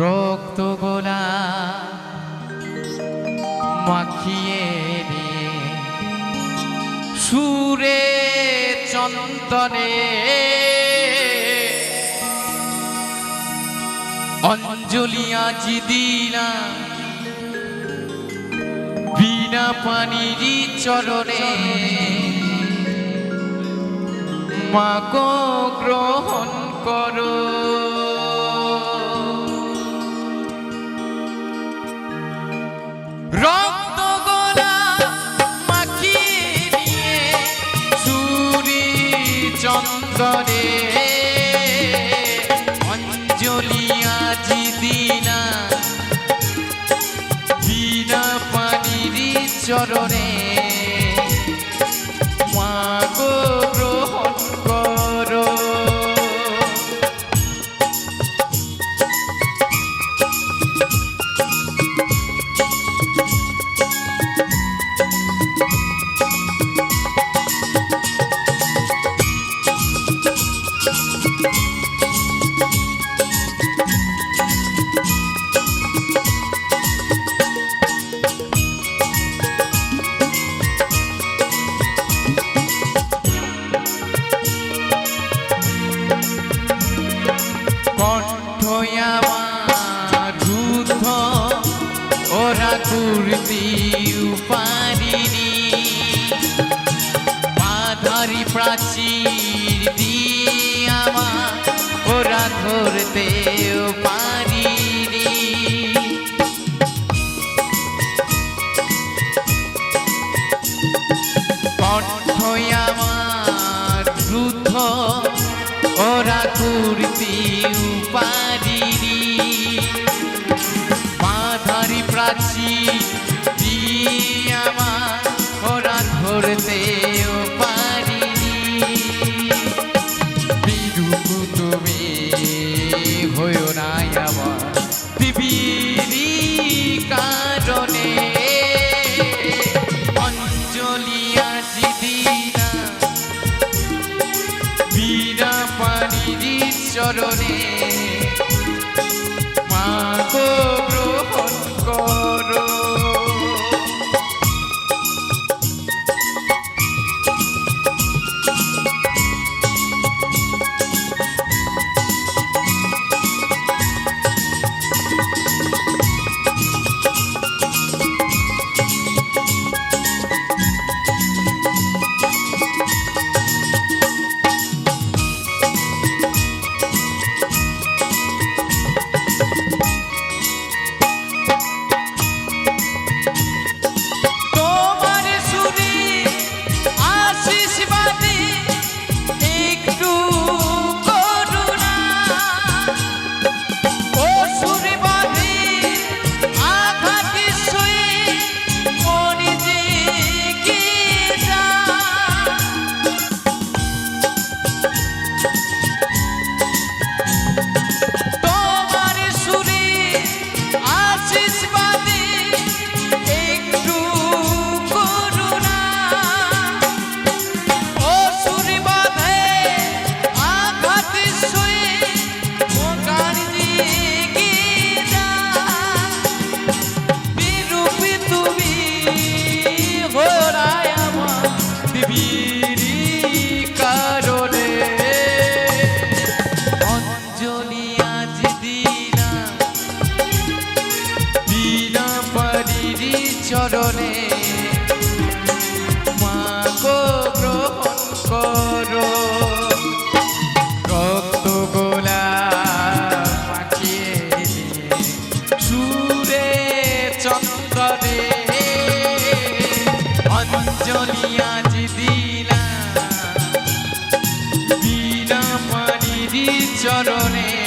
রক্ত গোলা মাখিয়ে নিয়ে সুরে চন্দনে অঞ্জলি আজি দিলা বিনা পানির চরণে। মাকো গ্রহণ করো। রক্ত গোলা মাখিয়ে নিয়ে সুরি অঞ্জলি আজি দিনা বিনা পানির চরণে। মা ওরা কুর্তিও পারিনি মাধারি প্রাচীর দিয়ামা ওরা ধরতেও পারিনি কণ্ঠ চরণে।